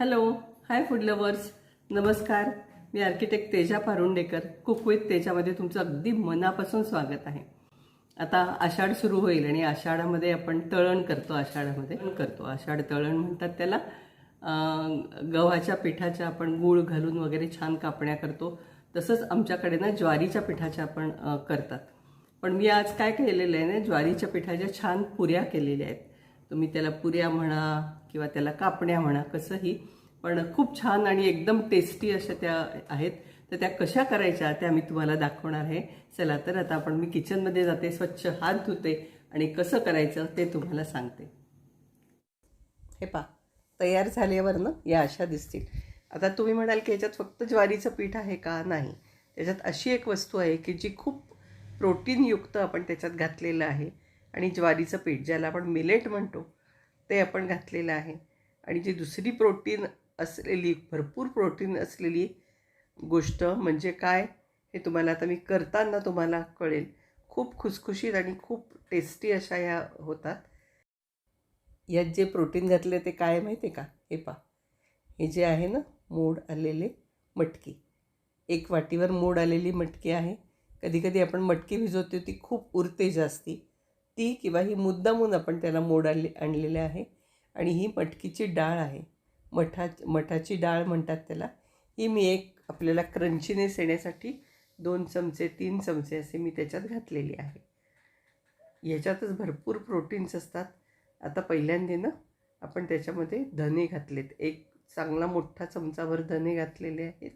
Hello hi food lovers नमस्कार. मी architect Teja Parundekar. Cook with तेजामध्ये तुमचं अगदी मनापासून स्वागत आहे. आता आषाढ सुरू होईल आणि आषाढामध्ये आपण तळण करतो आषाढामध्ये पण करतो. आषाढ तळण म्हणतात त्याला. गव्हाच्या पिठाच्या आपण गूळ घालून वगैरे छान कापण्या करतो. तसंच आमच्याकडे ना ज्वारीच्या पिठाच्या आपण करतात. पण मी आज काय केलेलं आहे ना ज्वारीच्या पिठाच्या छान पुऱ्या केलेल्या आहेत. तुम्ही त्याला पुऱ्या म्हणा किंवा त्याला कापण्या म्हणा कसंही. पण खूप छान आणि एकदम टेस्टी अशा त्या आहेत. तर त्या कशा करायच्या त्या मी तुम्हाला दाखवणार आहे. चला तर आता आपण मी किचनमध्ये जाते स्वच्छ हात धुते आणि कसं करायचं ते तुम्हाला सांगते. हे पा तयार झाल्यावर ना या अशा दिसतील. आता तुम्ही म्हणाल की याच्यात फक्त ज्वारीचं पीठ आहे का? नाही. त्याच्यात अशी एक वस्तू आहे की जी खूप प्रोटीनयुक्त आपण त्याच्यात घातलेलं आहे. आणि ज्वारीचं पीठ ज्याला आपण मिलेट म्हणतो ते आपण घातलेलं आहे. आणि जी दुसरी प्रोटीन असलेली भरपूर प्रोटीन असलेली गोष्ट म्हणजे काय हे तुम्हाला आता मी करताना तुम्हाला कळेल. खूप खुसखुशीत आणि खूप टेस्टी अशा ह्या होतात. यात जे प्रोटीन घातले ते काय माहिती आहे का? हे पा हे जे आहे ना मोड आलेले मटकी. एक वाटीवर मोड आलेली मटकी आहे. कधीकधी आपण मटकी भिजवतो ती खूप उरते जास्ती. ती किंवा ही मुद्दामून आपण त्याला मोड आणले आणलेले आहे. आणि ही मटकीची डाळ आहे. मठा मठाची डाळ म्हणतात त्याला. ही मी एक आपल्याला क्रंचीनेस येण्यासाठी दोन चमचे तीन चमचे असे मी त्याच्यात घातलेली आहे. याच्यातच भरपूर प्रोटीन्स असतात. आता पहिल्यांदा ना आपण त्याच्यामध्ये धने घातलेत. एक चांगला मोठा चमचाभर धने घातलेले आहेत.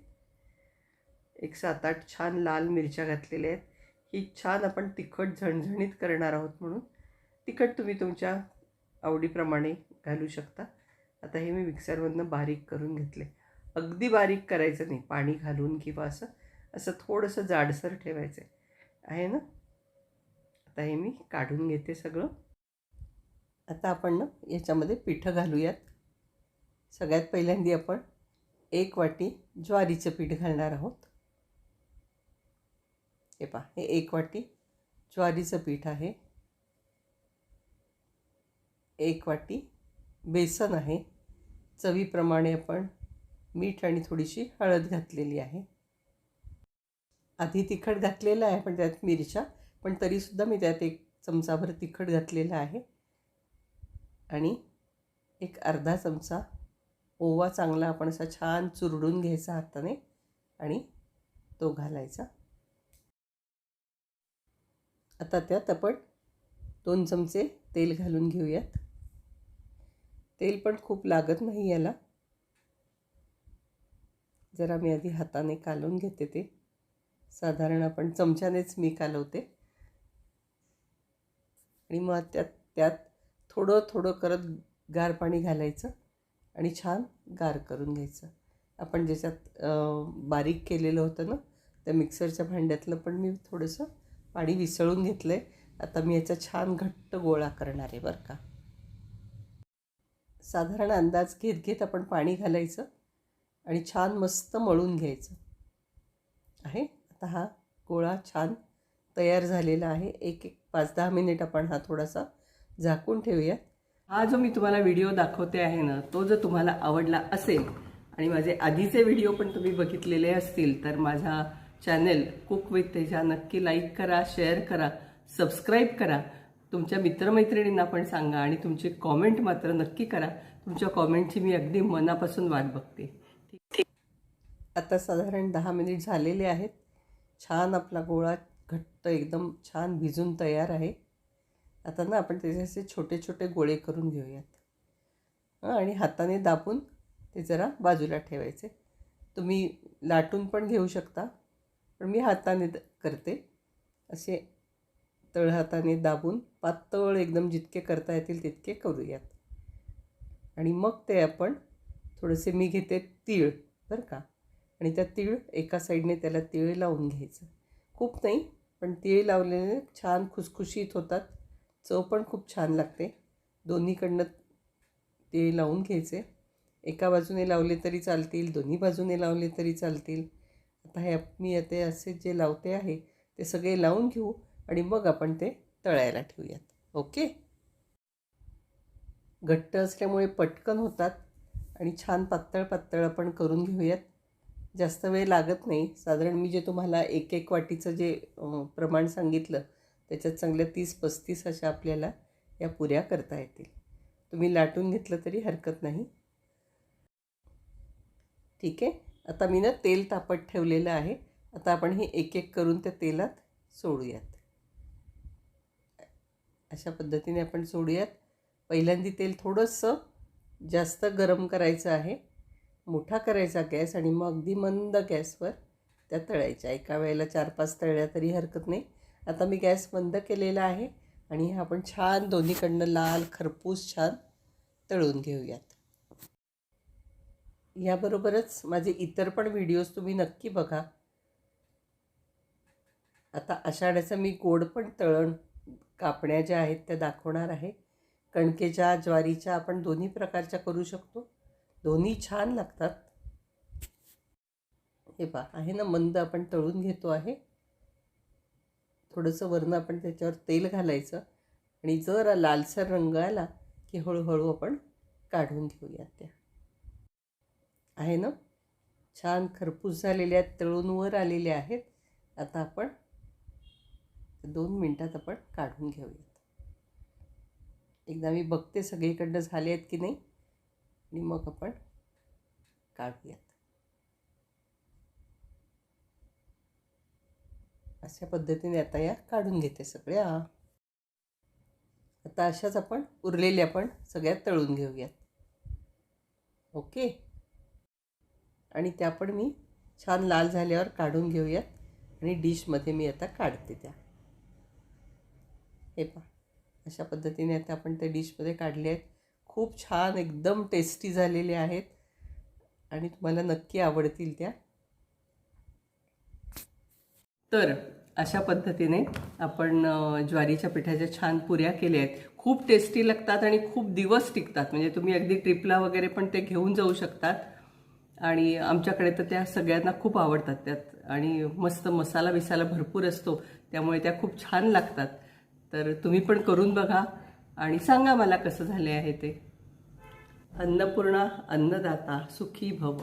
एक सात आठ छान लाल मिरच्या घातलेल्या आहेत. ही छान आपण तिखट झणझणीत करणार आहोत म्हणून. तिखट तुम्ही तुमच्या आवडीप्रमाणे घालू शकता. आता हे मी मिक्सरमधनं बारीक करून घेतले. अगदी बारीक करायचं नाही पाणी घालून किंवा असं असं थोडंसं जाडसर ठेवायचं आहे ना? आता हे मी काढून घेते सगळं. आता आपण ना याच्यामध्ये पिठं घालूयात. सगळ्यात पहिल्यांदी आपण एक वाटी ज्वारीचं पीठ घालणार आहोत. हे पहा हे एक वाटी ज्वारीचं पीठ आहे. एक वाटी बेसन आहे. चवीप्रमाणे आपण मीठ आणि थोडीशी हळद घातलेली आहे. आधी तिखट घातलेलं आहे पण त्यात मिरच्या पण तरीसुद्धा मी त्यात एक चमचाभर तिखट घातलेलं आहे. आणि एक अर्धा चमचा ओवा चांगला आपण असा छान चुरडून घ्यायचा हाताने आणि तो घालायचा. आता त्यात आपण दोन चमचे तेल घालून घेऊयात. तेल पण खूप लागत नाही याला. जरा मी आधी हाताने कालवून घेते ते. साधारण आपण चमच्यानेच मी कालवते. आणि मग त्यात त्यात थोडं थोडं करत गार पाणी घालायचं आणि छान गार करून घ्यायचं. आपण ज्याच्यात बारीक केलेलं होतं ना त्या मिक्सरच्या भांड्यातलं पण मी थोडंसं पाणी विसळून घेतलं आहे आता मी याचा छान घट्ट गोळा करणार आहे बरं का. साधारण अंदाज घेत घेत आपण पाणी घालायचं आणि छान मस्त मळून घ्यायचं. आहे? आता हा गोळा छान तयार झालेला आहे. एक एक पाच दहा मिनिट आपण हा थोडासा झाकून ठेवूया हा जो मी तुम्हाला व्हिडिओ दाखवते आहे ना तो जर तुम्हाला आवडला असेल आणि माझे आधीचे व्हिडिओ पण तुम्ही बघितलेले असतील तर माझा चॅनेल कुक विथ तेजा नक्की लाईक करा शेअर करा सबस्क्राईब करा. तुमच्या मित्रमैत्रिणींना पण सांगा आणि तुमची कॉमेंट मात्र नक्की करा. तुमच्या कॉमेंटची मी अगदी मनापासून वाट बघते. ठीक ठीक आता साधारण दहा मिनिट झालेले आहेत. छान आपला गोळा घट्ट एकदम छान भिजून तयार आहे. आता ना आपण त्याचे असे छोटे छोटे गोळे करून घेऊयात. आणि हाताने दाबून ते जरा बाजूला ठेवायचे. तुम्ही लाटून पण घेऊ शकता. पण मी हाताने करते. असे तळहाताने दाबून पातळ एकदम जितके करता येतील तितके करूयात. आणि मग ते आपण थोडेसे मी घेते तीळ बरं का? आणि त्या तीळ एका साईडने त्याला तीळ लावून घ्यायचं. खूप नाही पण तीळ लावलेले छान खुसखुशीत होतात. चव पण खूप छान लागते. दोन्हीकडनं तीळ लावून घ्यायचे. एका बाजूने लावले तरी चालतील दोन्ही बाजूने लावले तरी चालतील. आता हे मी ते असे जे लावते आहे ते सगळे लावून घेऊ आणि मग आपण ते तळायला ठेवूयात. ओके? घट्ट असल्यामुळे पटकन होतात आणि छान पातळ पातळ आपण करून घेऊयात. जास्त वेळ लागत नाही. साधारण मी जे तुम्हाला एक एक वाटीचं जे प्रमाण सांगितलं त्याच्यात चांगल्या तीस पस्तीस अशा आपल्याला या पुऱ्या करता येतील. तुम्ही लाटून घेतलं तरी हरकत नाही. ठीक आहे? आता मी ना तेल तापत ठेवलेलं आहे. आता आपण हे एक एक करून त्या तेलात सोडूयात. अशा पद्धतीने आपण सोडूयात. पहिल्यांदी तेल थोडंसं जास्त गरम करायचं आहे. मोठा करायचा गॅस आणि मग अगदी मंद गॅसवर त्या तळायच्या. एका वेळेला चार पाच तळल्या तरी हरकत नाही. आता मी गॅस बंद केलेला आहे आणि हे आपण छान दोन्हीकडनं लाल खरपूस छान तळून घेऊयात. याबरोबरच माझे इतर पण व्हिडिओज तुम्ही नक्की बघा. आता आषाढ्याचं मी गोड पण तळण कापण्या ज्या आहेत त्या दाखवणार आहे. कणकेच्या ज्वारीच्या आपण दोन्ही प्रकारच्या करू शकतो. दोन्ही छान लागतात. हे पा आहे ना मंद आपण तळून घेतो आहे. थोडंसं वरनं आपण त्याच्यावर तेल घालायचं आणि जर लालसर रंग आला की हळूहळू आपण काढून घेऊया त्या. आहे ना? छान खरपूस झालेल्या आहेत तळून वर आलेले आहेत. आता आपण दोन मिनटात आपण काढून घेऊयात. एकदा मी बघते सगळीकडनं झाले आहेत की नाही. आणि मग आपण काढूयात. अशा पद्धतीने आता या काढून घेते सगळ्या. आता अशाच आपण उरलेल्या पण सगळ्या तळून घेऊयात. ओके? आणि त्या पण मी छान लाल झाल्यावर काढून घेऊयात. आणि डिशमध्ये मी आता काढते त्या. हे पहा. अशा पद्धतीने आता आपण त्या डिशमध्ये काढले आहेत. खूप छान एकदम टेस्टी झालेले आहेत. आणि तुम्हाला नक्की आवडतील त्या. तर अशा पद्धतीने आपण ज्वारीच्या पिठाच्या छान पुऱ्या केल्या आहेत. खूप टेस्टी लागतात आणि खूप दिवस टिकतात. म्हणजे तुम्ही अगदी ट्रिपला वगैरे पण ते घेऊन जाऊ शकतात. आणि आमच्याकडे तर त्या सगळ्यांना खूप आवडतात त्यात. आणि मस्त मसाला बिसाला भरपूर असतो त्यामुळे त्या खूप छान लागतात. तर तुम्ही पण करून बघा आणि सांगा मला कसं झाले आहे ते. अन्नपूर्णा अन्नदाता सुखी भव.